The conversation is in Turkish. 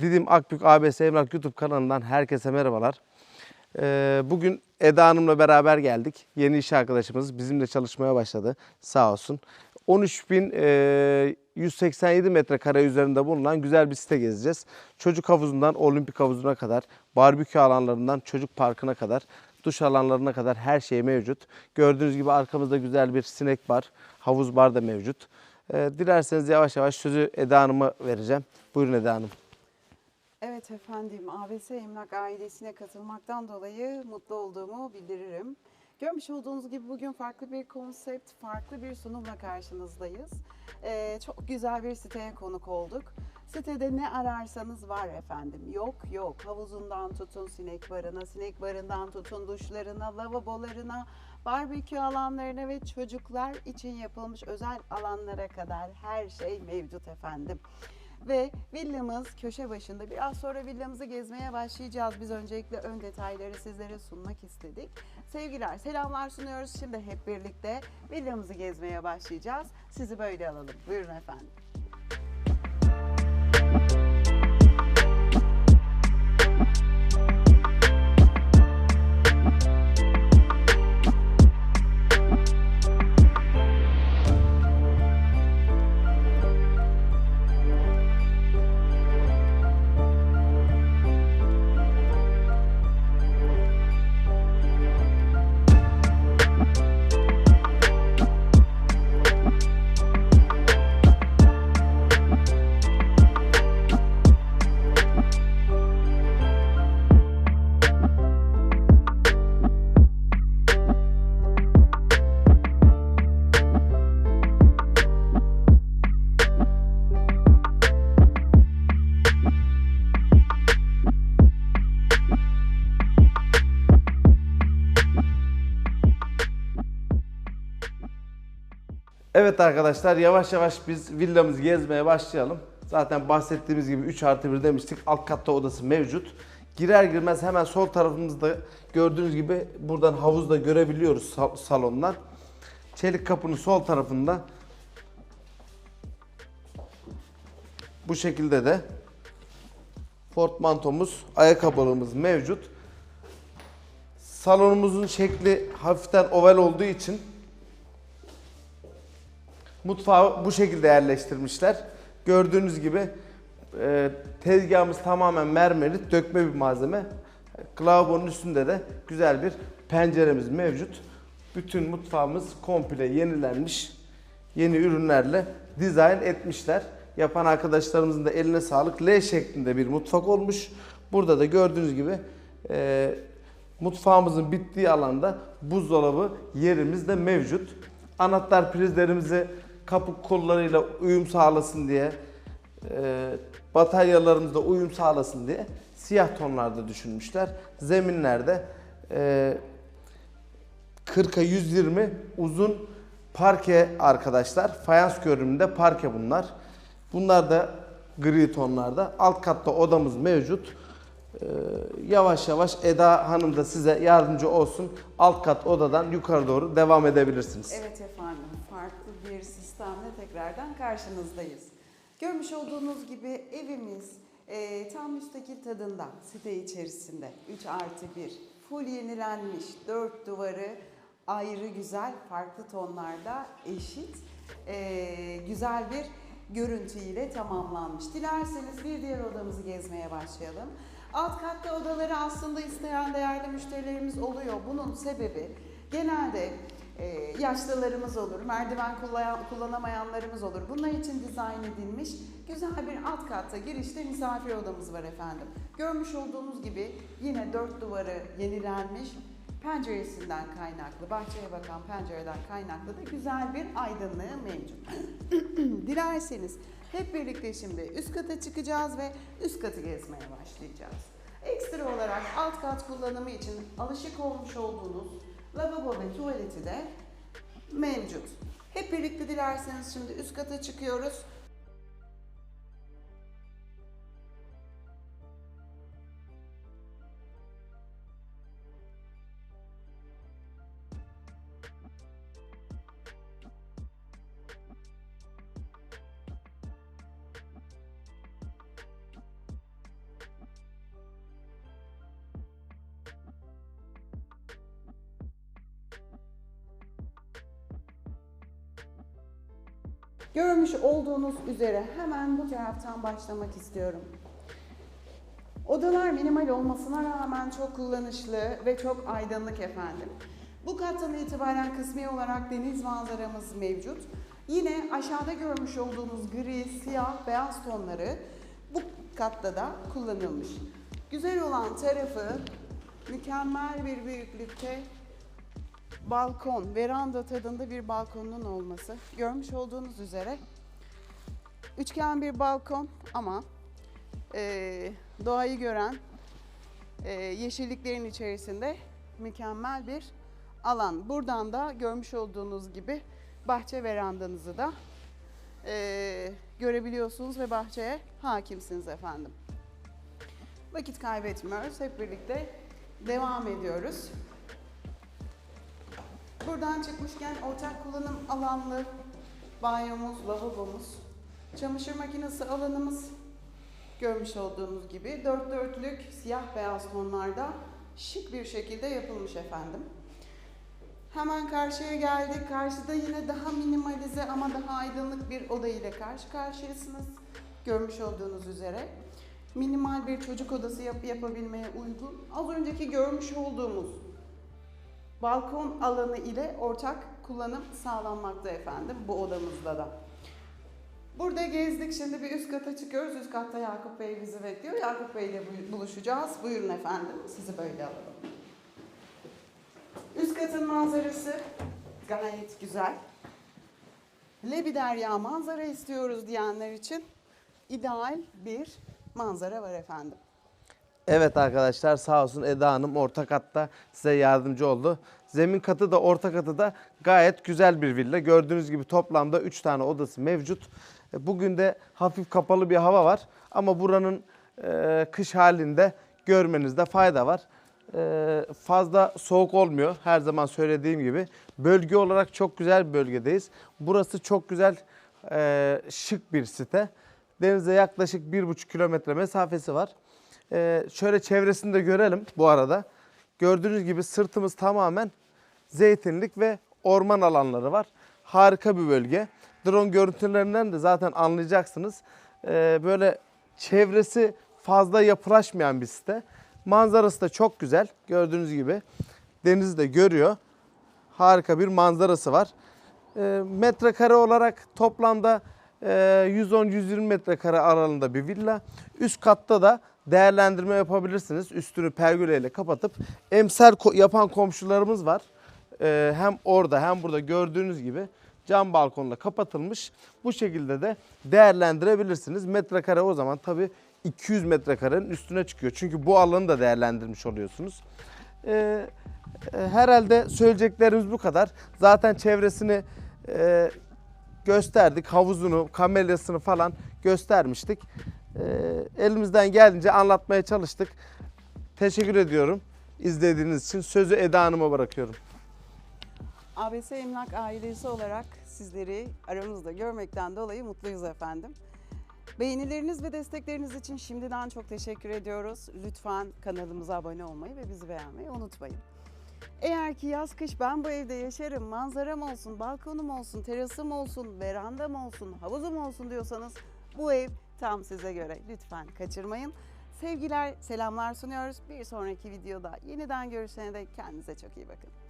Didim Akbük ABS Emlak YouTube kanalından herkese merhabalar. Ee, bugün Eda Hanım'la beraber geldik. Yeni iş arkadaşımız bizimle çalışmaya başladı sağ olsun. 13.187 metrekare üzerinde bulunan güzel bir site gezeceğiz. Çocuk havuzundan olimpik havuzuna kadar, barbekü alanlarından çocuk parkına kadar, duş alanlarına kadar her şey mevcut. Gördüğünüz gibi arkamızda güzel bir sinek bar, havuz bar da mevcut. Ee, dilerseniz yavaş yavaş sözü Eda Hanım'a vereceğim. Buyurun Eda Hanım. Evet efendim, ABS Emlak ailesine katılmaktan dolayı mutlu olduğumu bildiririm. Görmüş olduğunuz gibi bugün farklı bir konsept, farklı bir sunumla karşınızdayız. Ee, çok güzel bir siteye konuk olduk. Sitede ne ararsanız var efendim. Yok yok. Havuzundan tutun sinek barına, sinek barından tutun duşlarına, lavabolarına, barbekü alanlarına ve çocuklar için yapılmış özel alanlara kadar her şey mevcut efendim. Ve villamız köşe başında. Biraz sonra villamızı gezmeye başlayacağız. Biz öncelikle ön detayları sizlere sunmak istedik. Sevgiler, selamlar sunuyoruz. Şimdi hep birlikte villamızı gezmeye başlayacağız. Sizi böyle alalım. Buyurun efendim. Evet arkadaşlar yavaş yavaş biz villamızı gezmeye başlayalım. Zaten bahsettiğimiz gibi 3 artı 1 demiştik. Alt katta odası mevcut. Girer girmez hemen sol tarafımızda gördüğünüz gibi buradan havuzda görebiliyoruz sal- salondan. Çelik kapının sol tarafında bu şekilde de portmantomuz, ayakkabılığımız mevcut. Salonumuzun şekli hafiften oval olduğu için Mutfağı bu şekilde yerleştirmişler. Gördüğünüz gibi e, tezgahımız tamamen mermerit, dökme bir malzeme. Lavabonun üstünde de güzel bir penceremiz mevcut. Bütün mutfağımız komple yenilenmiş. Yeni ürünlerle dizayn etmişler. Yapan arkadaşlarımızın da eline sağlık. L şeklinde bir mutfak olmuş. Burada da gördüğünüz gibi e, mutfağımızın bittiği alanda buzdolabı yerimiz de mevcut. Anahtar prizlerimizi kapı kollarıyla uyum sağlasın diye e, bataryalarımızda uyum sağlasın diye siyah tonlarda düşünmüşler. Zeminlerde e, 40'a 120 uzun parke arkadaşlar. Fayans görünümünde parke bunlar. Bunlar da gri tonlarda. Alt katta odamız mevcut. Ee, yavaş yavaş Eda Hanım da size yardımcı olsun. Alt kat odadan yukarı doğru devam edebilirsiniz. Evet efendim, farklı bir sistemle tekrardan karşınızdayız. Görmüş olduğunuz gibi evimiz e, tam müstakil tadında site içerisinde 3 artı 1 full yenilenmiş 4 duvarı ayrı güzel farklı tonlarda eşit e, güzel bir görüntüyle tamamlanmış. Dilerseniz bir diğer odamızı gezmeye başlayalım. Alt katta odaları aslında isteyen değerli müşterilerimiz oluyor. Bunun sebebi genelde e, yaşlılarımız olur, merdiven kullanamayanlarımız olur. Bunlar için dizayn edilmiş güzel bir alt katta girişte misafir odamız var efendim. Görmüş olduğunuz gibi yine dört duvarı yenilenmiş, penceresinden kaynaklı, bahçeye bakan pencereden kaynaklı da güzel bir aydınlığı mevcut. Dilerseniz hep birlikte şimdi üst kata çıkacağız ve üst katı gezmeye başlayacağız. Ekstra olarak alt kat kullanımı için alışık olmuş olduğunuz lavabo ve tuvaleti de mevcut. Hep birlikte dilerseniz şimdi üst kata çıkıyoruz. Görmüş olduğunuz üzere hemen bu taraftan başlamak istiyorum. Odalar minimal olmasına rağmen çok kullanışlı ve çok aydınlık efendim. Bu kattan itibaren kısmi olarak deniz manzaramız mevcut. Yine aşağıda görmüş olduğunuz gri, siyah, beyaz tonları bu katta da kullanılmış. Güzel olan tarafı mükemmel bir büyüklükte balkon, veranda tadında bir balkonun olması. Görmüş olduğunuz üzere üçgen bir balkon ama eee, doğayı gören eee, yeşilliklerin içerisinde mükemmel bir alan. Buradan da görmüş olduğunuz gibi bahçe verandanızı da eee, görebiliyorsunuz ve bahçeye hakimsiniz efendim. Vakit kaybetmiyoruz. Hep birlikte devam ediyoruz. Buradan çıkmışken ortak kullanım alanlı banyomuz, lavabomuz, çamaşır makinesi alanımız görmüş olduğunuz gibi dört dörtlük siyah beyaz tonlarda şık bir şekilde yapılmış efendim. Hemen karşıya geldik. Karşıda yine daha minimalize ama daha aydınlık bir oda ile karşı karşıyasınız. Görmüş olduğunuz üzere. Minimal bir çocuk odası yap yapabilmeye uygun. Az önceki görmüş olduğumuz balkon alanı ile ortak kullanım sağlanmakta efendim bu odamızda da. Burada gezdik şimdi bir üst kata çıkıyoruz. Üst katta Yakup Bey bizi bekliyor. Yakup Bey ile bu- buluşacağız. Buyurun efendim sizi böyle alalım. Üst katın manzarası gayet güzel. Lebiderya manzara istiyoruz diyenler için ideal bir manzara var efendim. Evet arkadaşlar sağ olsun Eda Hanım orta katta size yardımcı oldu. Zemin katı da orta katı da gayet güzel bir villa. Gördüğünüz gibi toplamda 3 tane odası mevcut. E, Bugün de hafif kapalı bir hava var ama buranın e, kış halinde görmenizde fayda var. E, fazla soğuk olmuyor her zaman söylediğim gibi. Bölge olarak çok güzel bir bölgedeyiz. Burası çok güzel e, şık bir site. Denize yaklaşık 1,5 kilometre mesafesi var. Ee, şöyle çevresini de görelim bu arada. Gördüğünüz gibi sırtımız tamamen zeytinlik ve orman alanları var. Harika bir bölge. Drone görüntülerinden de zaten anlayacaksınız. Ee, böyle çevresi fazla yapılaşmayan bir site. Manzarası da çok güzel. Gördüğünüz gibi denizi de görüyor. Harika bir manzarası var. Ee, metrekare olarak toplamda e, 110-120 metrekare aralığında bir villa. Üst katta da değerlendirme yapabilirsiniz. Üstünü pergüleyle kapatıp ko- yapan komşularımız var. Ee, hem orada hem burada gördüğünüz gibi cam balkonla kapatılmış. Bu şekilde de değerlendirebilirsiniz. Metrekare o zaman tabii 200 metrekarenin üstüne çıkıyor. Çünkü bu alanı da değerlendirmiş oluyorsunuz. Ee, e, herhalde söyleyeceklerimiz bu kadar. Zaten çevresini e, gösterdik. Havuzunu, kamelyasını falan göstermiştik. Ee, elimizden geldiğince anlatmaya çalıştık. Teşekkür ediyorum izlediğiniz için. Sözü Eda Hanım'a bırakıyorum. ABS Emlak ailesi olarak sizleri aramızda görmekten dolayı mutluyuz efendim. Beğenileriniz ve destekleriniz için şimdiden çok teşekkür ediyoruz. Lütfen kanalımıza abone olmayı ve bizi beğenmeyi unutmayın. Eğer ki yaz kış ben bu evde yaşarım, manzaram olsun, balkonum olsun, terasım olsun, verandam olsun, havuzum olsun diyorsanız bu ev tam size göre. Lütfen kaçırmayın. Sevgiler, selamlar sunuyoruz. Bir sonraki videoda yeniden görüşene dek kendinize çok iyi bakın.